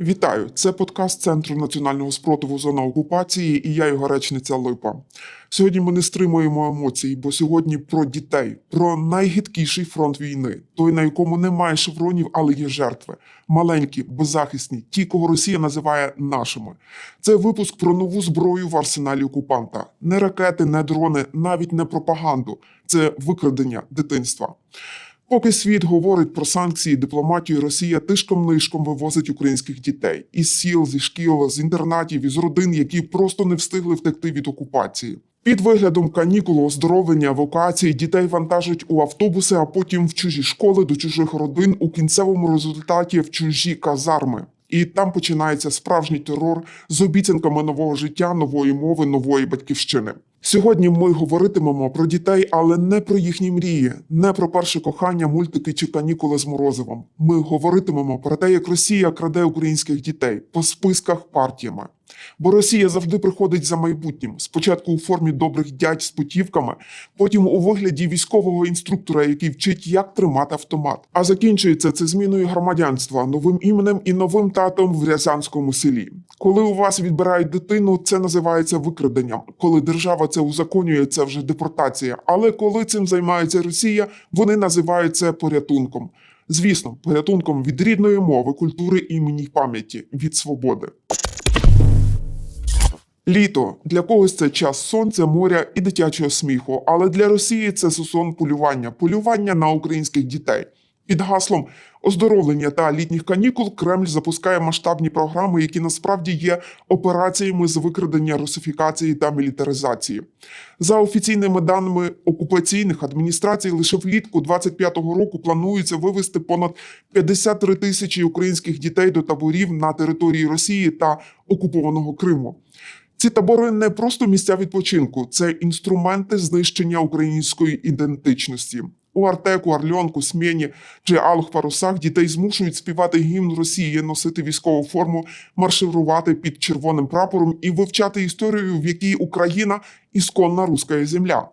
Вітаю! Це подкаст Центру національного спротиву зона окупації і я його речниця Липа. Сьогодні ми не стримуємо емоцій, бо сьогодні про дітей, про найгидкіший фронт війни, той, на якому немає шевронів, але є жертви. Маленькі, беззахисні, ті, кого Росія називає нашими. Це випуск про нову зброю в арсеналі окупанта. Не ракети, не дрони, навіть не пропаганду. Це викрадення дитинства. Поки світ говорить про санкції, дипломатію, Росія тишком-нишком вивозить українських дітей із сіл, зі шкіл, з інтернатів, із родин, які просто не встигли втекти від окупації. Під виглядом канікул, оздоровлення, евакуації дітей вантажать у автобуси, а потім в чужі школи до чужих родин у кінцевому результаті в чужі казарми. І там починається справжній терор з обіцянками нового життя, нової мови, нової батьківщини. Сьогодні ми говоритимемо про дітей, але не про їхні мрії, не про перше кохання, мультики чи канікули з морозивом. Ми говоритимемо про те, як Росія краде українських дітей по списках партіями. Бо Росія завжди приходить за майбутнім. Спочатку у формі добрих дядь з путівками, потім у вигляді військового інструктора, який вчить, як тримати автомат. А закінчується це зміною громадянства, новим іменем і новим татом в Рязанському селі. Коли у вас відбирають дитину, це називається викраденням. Коли держава це узаконює, це вже депортація. Але коли цим займається Росія, вони називають це порятунком. Звісно, порятунком від рідної мови, культури імені пам'яті, від свободи. Літо для когось це час сонця, моря і дитячого сміху, але для Росії це сезон полювання, полювання на українських дітей. Під гаслом оздоровлення та літніх канікул Кремль запускає масштабні програми, які насправді є операціями з викрадення русифікації та мілітаризації. За офіційними даними окупаційних адміністрацій, лише влітку 25-го року планується вивезти понад 53 тисячі українських дітей до таборів на території Росії та окупованого Криму. Ці табори не просто місця відпочинку, це інструменти знищення української ідентичності. У Артеку, Орльонку, Смєні чи Алх Парусах дітей змушують співати гімн Росії, носити військову форму, марширувати під червоним прапором і вивчати історію, в якій Україна ісконна руська земля.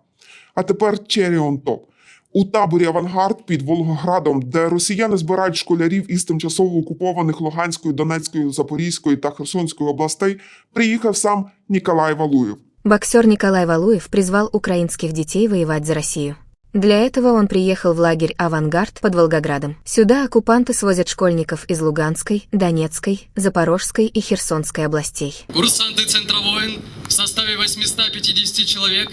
А тепер Черіон Топ. У таборі Авангард під Волгоградом, де росіяни збирають школярів із тимчасово окупованих Луганської, Донецької, Запорізької та Херсонської областей, приїхав сам Ніколай Валуєв. Боксер Николай Валуев призвал украинских детей воевать за Россию. Для этого он приехал в лагерь «Авангард» под Волгоградом. Сюда оккупанты свозят школьников из Луганской, Донецкой, Запорожской и Херсонской областей. Курсанты Центра войн в составе 850 человек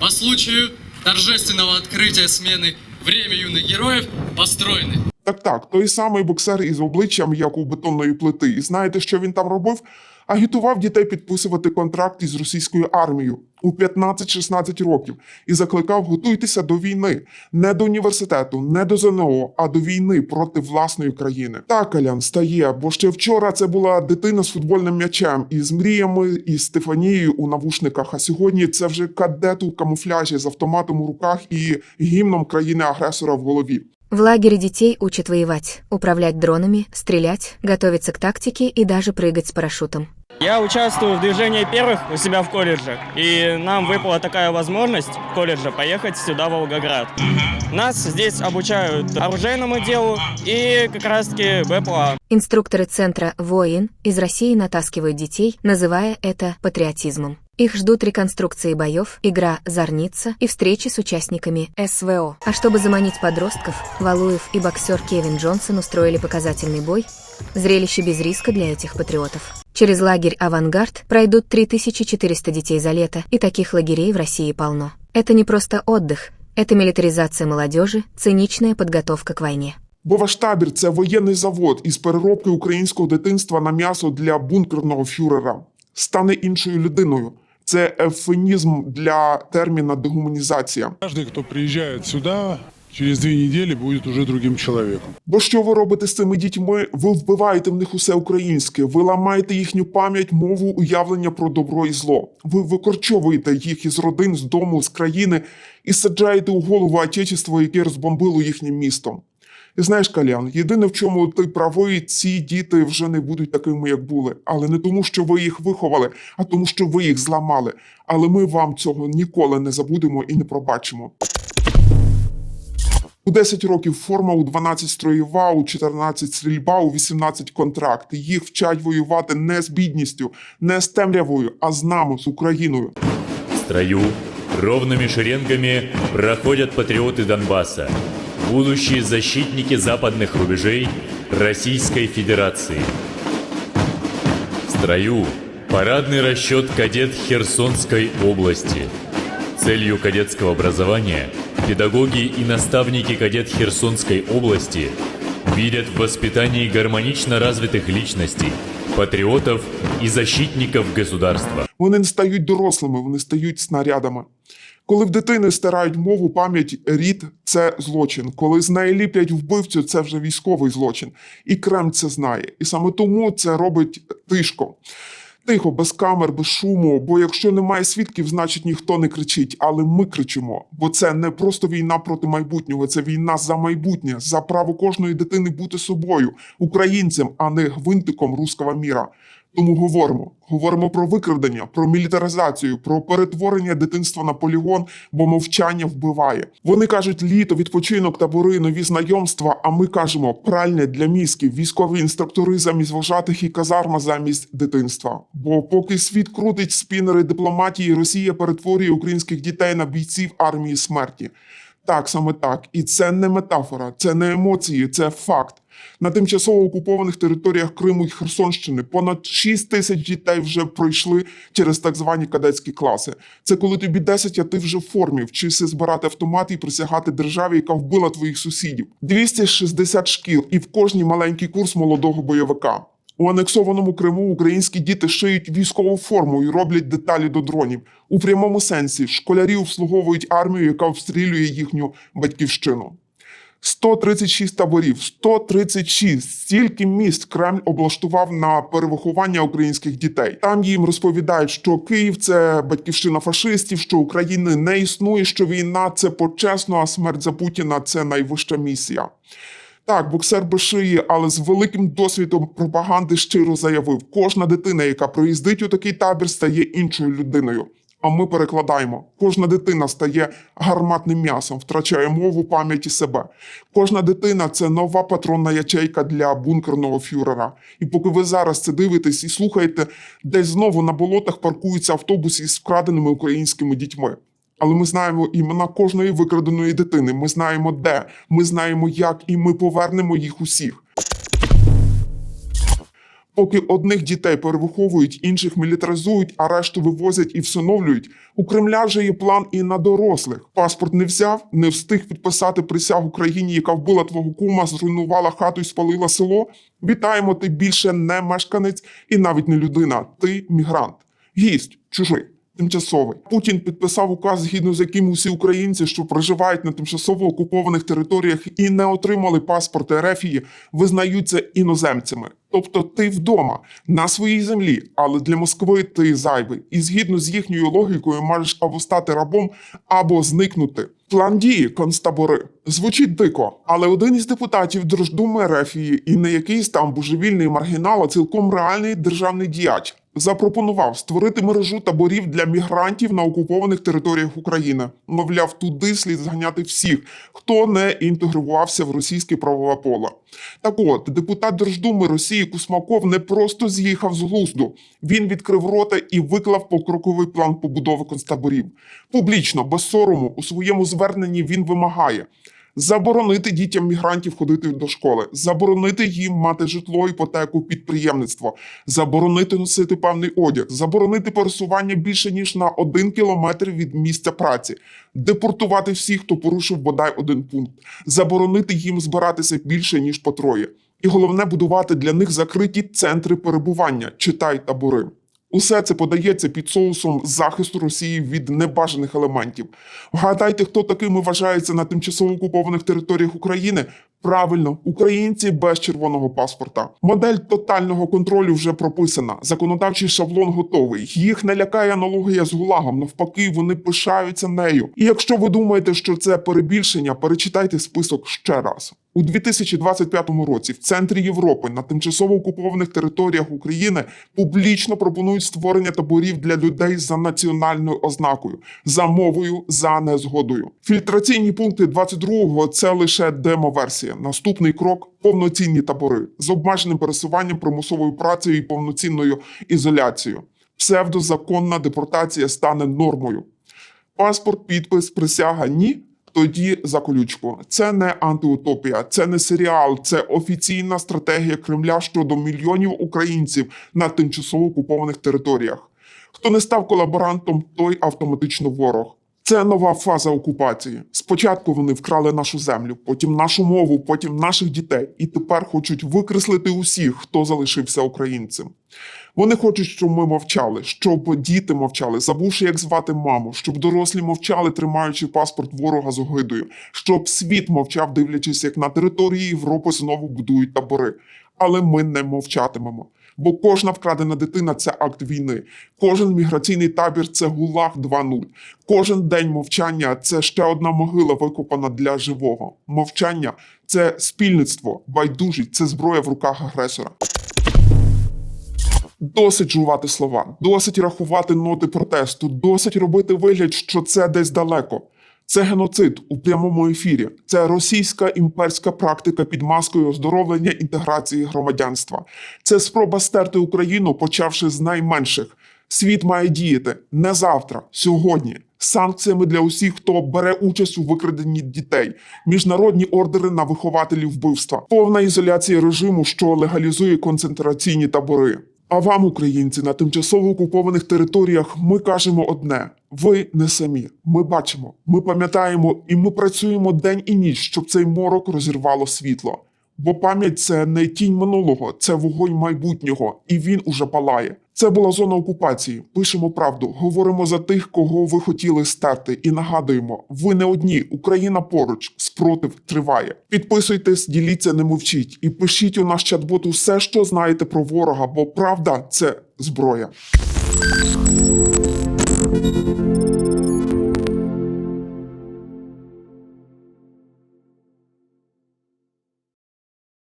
по случаю торжественного открытия смены «Время юных героев» построены. Так, так, той самий боксер із обличчям, як у бетонної плити. І знаєте, що він там робив? Агітував дітей підписувати контракт із російською армією у 15-16 років і закликав готуйтеся до війни, не до університету, не до ЗНО, а до війни проти власної країни. Так, Алян, стає, бо ще вчора це була дитина з футбольним м'ячем із мріями і Стефанією у навушниках. А сьогодні це вже кадет у камуфляжі з автоматом у руках і гімном країни-агресора в голові. В лагере детей учат воевать, управлять дронами, стрелять, готовиться к тактике и даже прыгать с парашютом. Я участвую в движении первых у себя в колледже, и нам выпала такая возможность в колледже поехать сюда, в Волгоград. Нас здесь обучают оружейному делу и как раз-таки БПЛА. Инструкторы центра «Воин» из России натаскивают детей, называя это патриотизмом. Их ждут реконструкции боев, игра «Зорница» и встречи с участниками СВО. А чтобы заманить подростков, Валуев и боксер Кевин Джонсон устроили показательный бой. Зрелище без риска для этих патриотов. Через лагерь «Авангард» пройдут 3400 детей за лето, и таких лагерей в России полно. Это не просто отдых, это милитаризация молодежи, циничная подготовка к войне. Бо ваш табір це воєнний завод із переробки українського дитинства на м'ясо для бункерного фюрера. Стане іншою людиною. Це ефемізм для терміна дегуманізація. Каждый, кто приезжает сюда, Через две недели будет уже другим человеком. Бо що ви робите з цими дітьми? Ви вбиваєте в них усе українське, ви ламаєте їхню пам'ять, мову, уявлення про добро і зло. Ви викорчовуєте їх із родин, з дому, з країни і саджаєте у голову отечество, яке розбомбило їхнім містом. І знаєш, Калян, єдине, в чому ти правий, ці діти вже не будуть такими, як були. Але не тому, що ви їх виховали, а тому, що ви їх зламали. Але ми вам цього ніколи не забудемо і не пробачимо. У 10 років форма, у 12 строєва, у 14 стрільба, у 18 контракт. Їх вчать воювати не з бідністю, не з темрявою, а з нами, з Україною. В строю ровными шеренгами проходят патриоты Донбасса, будущие защитники западных рубежей Российской Федерации. В строю парадный расчет кадет Херсонской области. Целью кадетского образования педагоги и наставники кадет Херсонской области видят в воспитании гармонично развитых личностей, патриотов и защитников государства. Вони не стають дорослими, вони стають снарядами. Коли в дитини стирають мову, пам'ять, рід це злочин. Коли з неї ліплять вбивцю, це вже військовий злочин. І Кремль це знає. І саме тому це робить тишко. Тихо, без камер, без шуму. Бо якщо немає свідків, значить ніхто не кричить. Але ми кричимо. Бо це не просто війна проти майбутнього, це війна за майбутнє, за право кожної дитини бути собою, українцем, а не гвинтиком руского міра. Тому говоримо. Говоримо про викрадення, про мілітаризацію, про перетворення дитинства на полігон, бо мовчання вбиває. Вони кажуть літо, відпочинок, табори, нові знайомства. А ми кажемо пральня для мізків, військові інструктори замість вожатих і казарма замість дитинства. Бо поки світ крутить спінери дипломатії, Росія перетворює українських дітей на бійців армії смерті. Так, саме так. І це не метафора, це не емоції, це факт. На тимчасово окупованих територіях Криму і Херсонщини понад 6 тисяч дітей вже пройшли через так звані кадетські класи. Це коли тобі 10, а ти вже в формі, вчишся збирати автомат і присягати державі, яка вбила твоїх сусідів. 260 шкіл, і в кожній маленький курс молодого бойовика. У анексованому Криму українські діти шиють військову форму і роблять деталі до дронів. У прямому сенсі школярі обслуговують армію, яка обстрілює їхню батьківщину. 136 таборів, 136. Стільки міст Кремль облаштував на перевиховання українських дітей. Там їм розповідають, що Київ це батьківщина фашистів, що України не існує, що війна це почесно, а смерть за Путіна це найвища місія. Так, боксер без але з великим досвідом пропаганди щиро заявив: кожна дитина, яка приїздить у такий табір, стає іншою людиною. А ми перекладаємо: кожна дитина стає гарматним м'ясом, втрачає мову, пам'ять і себе. Кожна дитина це нова патронна ячейка для бункерного фюрера. І поки ви зараз це дивитесь і слухаєте, десь знову на болотах паркуються автобуси з вкраденими українськими дітьми. Але ми знаємо імена кожної викраденої дитини. Ми знаємо де, ми знаємо як, і ми повернемо їх усіх. Поки одних дітей перевиховують, інших мілітаризують, а решту вивозять і всиновлюють, у Кремля вже є план і на дорослих. Паспорт не взяв, не встиг підписати присягу країні, яка вбила твого кума, зруйнувала хату і спалила село. Вітаємо, ти більше не мешканець і навіть не людина. Ти мігрант, гість, чужий. Тимчасовий Путін підписав указ, згідно з яким усі українці, що проживають на тимчасово окупованих територіях і не отримали паспорти Ерефії, визнаються іноземцями. Тобто ти вдома на своїй землі, але для Москви ти зайвий. І згідно з їхньою логікою, можеш або стати рабом, або зникнути. План дії концтабори звучить дико, але один із депутатів Держдуми Ерефії і не якийсь там божевільний маргінал, а цілком реальний державний діяч запропонував створити мережу таборів для мігрантів на окупованих територіях України. Мовляв, туди слід зганяти всіх, хто не інтегрувався в російське правове поле. Так от, депутат Держдуми Росії Кусмаков не просто з'їхав з глузду. Він відкрив рота і виклав покроковий план побудови концтаборів. Публічно, без сорому, у своєму зверненні він вимагає. Заборонити дітям мігрантів ходити до школи, заборонити їм мати житло, іпотеку, підприємництво, заборонити носити певний одяг, заборонити пересування більше ніж на один кілометр від місця праці, депортувати всіх, хто порушив бодай один пункт, заборонити їм збиратися більше ніж по троє. І головне будувати для них закриті центри перебування, читай табори. Усе це подається під соусом захисту Росії від небажаних елементів. Вгадайте, хто такими вважається на тимчасово окупованих територіях України? Правильно, українці без червоного паспорта. Модель тотального контролю вже прописана. Законодавчий шаблон готовий. Їх не лякає аналогія з гулагом. Навпаки, вони пишаються нею. І якщо ви думаєте, що це перебільшення, перечитайте список ще раз. У 2025 році в центрі Європи на тимчасово окупованих територіях України публічно пропонують створення таборів для людей за національною ознакою, за мовою, за незгодою. Фільтраційні пункти 22-го – це лише демо-версія. Наступний крок повноцінні табори з обмеженим пересуванням, примусовою працею і повноцінною ізоляцією. Псевдозаконна депортація стане нормою. Паспорт, підпис, присяга ні. Тоді за колючку. Це не антиутопія, це не серіал, це офіційна стратегія Кремля щодо мільйонів українців на тимчасово окупованих територіях. Хто не став колаборантом, той автоматично ворог. Це нова фаза окупації. Спочатку вони вкрали нашу землю, потім нашу мову, потім наших дітей, і тепер хочуть викреслити усіх, хто залишився українцем. Вони хочуть, щоб ми мовчали, щоб діти мовчали, забувши, як звати маму, щоб дорослі мовчали, тримаючи паспорт ворога з огидою, щоб світ мовчав, дивлячись, як на території Європи знову будують табори. Але ми не мовчатимемо. Бо кожна вкрадена дитина це акт війни. Кожен міграційний табір це гулаг 2.0. Кожен день мовчання це ще одна могила викопана для живого. Мовчання це спільництво, байдужість, це зброя в руках агресора. Досить жувати слова, досить рахувати ноти протесту, досить робити вигляд, що це десь далеко. Це геноцид у прямому ефірі. Це російська імперська практика під маскою оздоровлення інтеграції громадянства. Це спроба стерти Україну, почавши з найменших. Світ має діяти не завтра, сьогодні. Санкціями для усіх, хто бере участь у викраденні дітей, міжнародні ордери на вихователів вбивства, повна ізоляція режиму, що легалізує концентраційні табори. А вам, українці, на тимчасово окупованих територіях, ми кажемо одне: ви не самі. Ми бачимо, ми пам'ятаємо і ми працюємо день і ніч, щоб цей морок розірвало світло. Бо пам'ять це не тінь минулого, це вогонь майбутнього, і він уже палає. Це була зона окупації. Пишемо правду, говоримо за тих, кого ви хотіли стерти, і нагадуємо: ви не одні, Україна поруч, спротив триває. Підписуйтесь, діліться, не мовчіть, і пишіть у наш чат-бот усе, що знаєте про ворога, бо правда це зброя.